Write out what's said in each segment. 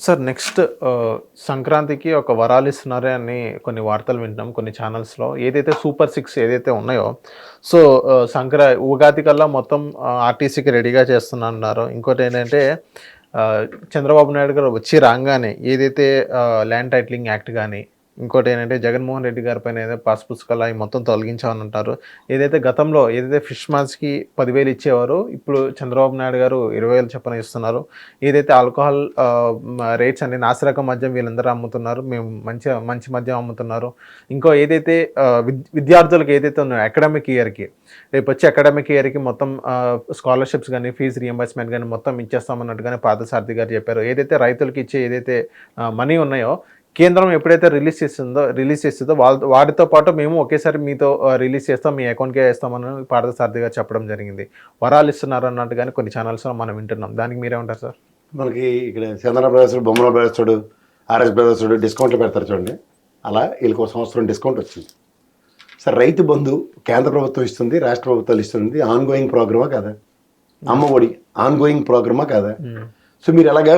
Sir next సంక్రాంతికి ఒక వరాలు ఇస్తున్నారే అని కొన్ని వార్తలు వింటున్నాం కొన్ని ఛానల్స్లో. ఏదైతే సూపర్ సిక్స్ ఏదైతే ఉన్నాయో సో సంక్రా ఉగాది కల్లా మొత్తం ఆర్టీసీకి రెడీగా చేస్తున్నారు ఇంకోటి ఏంటంటే చంద్రబాబు నాయుడు గారు వచ్చి రాగానే ఏదైతే ల్యాండ్ టైటిలింగ్ యాక్ట్ కానీ ఇంకోటి ఏంటంటే జగన్మోహన్ రెడ్డి గారి పైన ఏదైతే పాస్ పుస్తకాలు అవి మొత్తం తొలగించామని అంటారు. ఏదైతే గతంలో ఏదైతే ఫిష్ మాస్కి పదివేలు ఇచ్చేవారో ఇప్పుడు చంద్రబాబు నాయుడు గారు ఇరవై వేలు చెప్పని ఇస్తున్నారు. ఏదైతే ఆల్కహాల్ రేట్స్ అన్ని నాసిరకం మద్యం వీళ్ళందరూ అమ్ముతున్నారు మేము మంచి మంచి మద్యం అమ్ముతున్నారు. ఇంకో ఏదైతే విద్యార్థులకు ఏదైతే ఉన్నాయో అకాడమిక్ ఇయర్కి రేపు వచ్చి అకాడమిక్ ఇయర్కి మొత్తం స్కాలర్షిప్స్ కానీ ఫీజు రియంబర్స్మెంట్ కానీ మొత్తం ఇచ్చేస్తామన్నట్టుగానే పాదసారథి గారు చెప్పారు. ఏదైతే రైతులకు ఇచ్చే ఏదైతే మనీ ఉన్నాయో కేంద్రం ఎప్పుడైతే రిలీజ్ చేస్తుందో రిలీజ్ చేస్తుందో వాళ్ళ వాటితో పాటు మేము ఒకేసారి మీతో రిలీజ్ చేస్తాం మీ అకౌంట్కే వేస్తామని పార్థసారథి గారు చెప్పడం జరిగింది. వరాలు ఇస్తున్నారు అన్నట్టుగానే కొన్ని ఛానల్స్లో మనం వింటున్నాం. దానికి మీరేమంటారు సార్? మనకి ఇక్కడ Chandana brothers Bommala brothers RS brothers డిస్కౌంట్లు పెడతారు చూడండి. అలా వీళ్ళకి ఒక సంవత్సరం డిస్కౌంట్ వచ్చింది. సార్ రైతు బంధు కేంద్ర ప్రభుత్వం ఇస్తుంది రాష్ట్ర ప్రభుత్వాలు ఇస్తుంది ఆన్ గోయింగ్ ప్రోగ్రామా కాదా? అమ్మ ఒడి ఆన్ గోయింగ్ ప్రోగ్రామా కాదా? సో మీరు ఎలాగా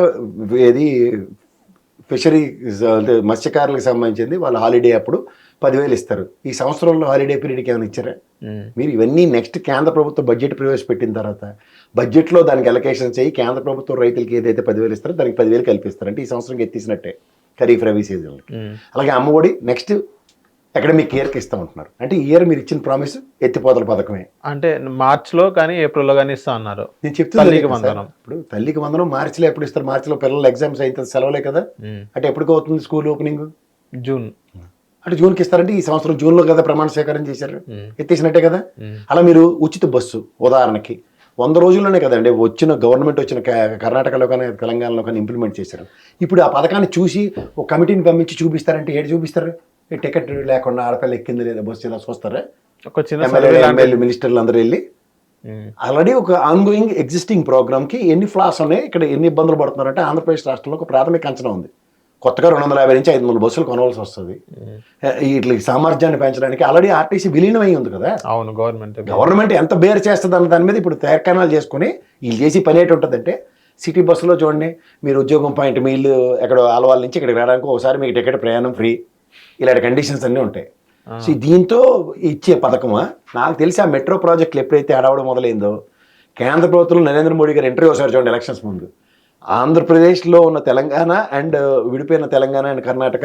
ఏది ఫిషరీ అంటే మత్స్యకారులకు సంబంధించింది వాళ్ళ హాలిడే అప్పుడు పదివేలు ఇస్తారు ఈ సంవత్సరంలో హాలిడే పీరియడ్కి ఏమైనా ఇచ్చారా. మీరు ఇవన్నీ నెక్స్ట్ కేంద్ర ప్రభుత్వం బడ్జెట్ ప్రవేశపెట్టిన తర్వాత బడ్జెట్లో దానికి ఎలకేషన్ చేయి కేంద్ర ప్రభుత్వం రైతులకి ఏదైతే పదివేలు ఇస్తారో దానికి పదివేలు కల్పిస్తారు అంటే ఈ సంవత్సరం ఎత్తేసినట్టే ఖరీఫ్ రబీ సీజన్కి. అలాగే అమ్మఒడి నెక్స్ట్ అకాడమిక్ ఇయర్కి ఇస్తామంటున్నారు. అంటే ఈ ఇయర్ మీరు ఇచ్చిన ప్రామిస్ ఎత్తిపోతల పథకమే. అంటే మార్చ్లో కానీ ఏప్రిల్లో కానీ ఇస్తా అన్నారు. నేను చెప్తుంది తల్లికి. వందనం. ఇప్పుడు తల్లికి వందనం మార్చిలో ఎప్పుడు ఇస్తారు? మార్చిలో పిల్లలు ఎగ్జామ్స్ అయితే సెలవులే కదా. అంటే ఎప్పటికి అవుతుంది స్కూల్ ఓపెనింగ్? జూన్. అంటే జూన్కి ఇస్తారంటే ఈ సంవత్సరం జూన్లో కదా ప్రమాణ స్వీకారం చేశారు. ఎత్తేసినట్టే కదా. అలా మీరు ఉచిత బస్సు ఉదాహరణకి వంద రోజుల్లోనే కదండి వచ్చిన గవర్నమెంట్ వచ్చిన కర్ణాటకలో కానీ తెలంగాణలో కానీ ఇంప్లిమెంట్ చేశారు. ఇప్పుడు ఆ పథకాన్ని చూసి ఒక కమిటీని పంపించి చూపిస్తారంటే ఏడు చూపిస్తారు? టికెట్ లేకుండా ఆడపిల్ల ఎక్కింది లేదా బస్సు ఇలా చూస్తారా? ఒక చిన్న మినిస్టర్లు అందరూ వెళ్ళి. ఆల్రెడీ ఒక ఆన్గోయింగ్ ఎగ్జిస్టింగ్ ప్రోగ్రామ్కి ఎన్ని ఫ్లాస్ ఉన్నాయి ఇక్కడ ఎన్ని ఇబ్బందులు పడుతున్నారంటే ఆంధ్రప్రదేశ్ రాష్ట్రంలో ఒక ప్రాథమిక అంచనా ఉంది. కొత్తగా రెండు వందల యాభై నుంచి ఐదు వందల బస్సులు కొనవలసి వస్తుంది. వీటికి సామర్థ్యాన్ని పెంచడానికి ఆల్రెడీ ఆర్టీసీ విలీనం అయి ఉంది కదా. అవును గవర్నమెంట్ గవర్నమెంట్ ఎంత బేర్ చేస్తుంది అన్న దాని మీద ఇప్పుడు తేర్కణాలు చేసుకుని వీళ్ళు చేసి పని ఏంటి ఉంటుందంటే సిటీ బస్సులో చూడండి మీరు ఉద్యోగం పాయింట్ మీ ఇల్లు ఎక్కడ ఆలవాళ్ళ నుంచి ఇక్కడికి రావడానికి ఒకసారి మీకు టికెట్ ప్రయాణం ఫ్రీ ఇలాంటి కండిషన్స్ అన్నీ ఉంటాయి. సో దీంతో ఇచ్చే పథకమా? నాకు తెలిసి ఆ మెట్రో ప్రాజెక్టులు ఎప్పుడైతే ఆడవడం మొదలైందో కేంద్ర ప్రభుత్వంలో నరేంద్ర మోడీ గారు ఇంటర్వ్యూ ఒకసారి చూడండి ఎలక్షన్స్ ముందు. ఆంధ్రప్రదేశ్లో ఉన్న తెలంగాణ అండ్ విడిపోయిన తెలంగాణ అండ్ కర్ణాటక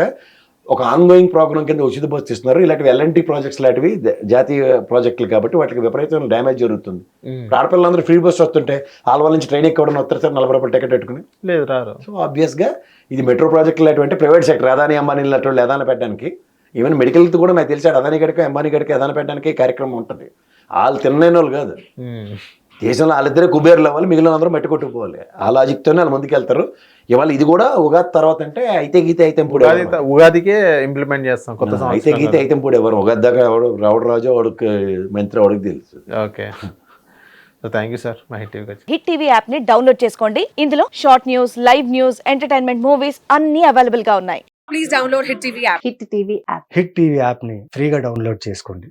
ఒక ఆన్గోయింగ్ ప్రోగ్రామ్ కింద ఉచిత బస్సు ఇస్తున్నారు ఇలాంటివి ఎల్ఎన్టీ ప్రాజెక్ట్స్ లాంటివి జాతీయ ప్రాజెక్టులు కాబట్టి వాటికి విపరీతమైన డ్యామేజ్ జరుగుతుంది. ఆడపిల్లలందరూ ఫ్రీ బస్ వస్తుంటే ఆల్వాళ్ళ నుంచి ట్రైన్ ఎక్కడం వస్తారు సార్ నలభై రూపాయలు టికెట్ పెట్టుకుని. లేదు రారు. సో ఆబ్వియస్గా ఇది మెట్రో ప్రాజెక్ట్ లాంటివి ప్రైవేట్ సెక్టర్ అదాని అంబానీ లాంటి ఏదాన పెట్టడానికి ఈవెన్ మెడికల్ కూడా నాకు తెలిసాడు అదాని గడికి అంబానీ గడికి ఏదాన పెట్టడానికి కార్యక్రమం ఉంటుంది. వాళ్ళు తినలేని వాళ్ళు కాదు. దేశంలో వాళ్ళిద్దరే కుబేర్లు అవ్వాలి మిగిలిన అందరూ మట్టి కొట్టుకుపోవాలి. ఆ లాజిక్తోనే వాళ్ళు ముందుకు వెళ్తారు. ఇవాళ ఇది కూడా ఉగాది తర్వాత అంటే అయితే గీత అయితే ఉగాది ఉగాదికే ఇంప్లిమెంట్ చేస్తాం కొత్త అయితే గీత అయితే ఇప్పుడు ఎవరు? ఉగాది దాకా ఎవడు రావుడు రాజు వాడికి మంత్రి వాడికి తెలుసు. Okay. So thank you sir మా హిట్ వచ్చి హిట్ టీవీ యాప్ని డౌన్లోడ్ చేసుకోండి. ఇందులో short news live news entertainment movies అన్ని అవైలబుల్గా ఉన్నాయి. Please download Hit TV app. Hit TV app hit TV యాప్ని ఫ్రీగా డౌన్లోడ్ చేసుకోండి.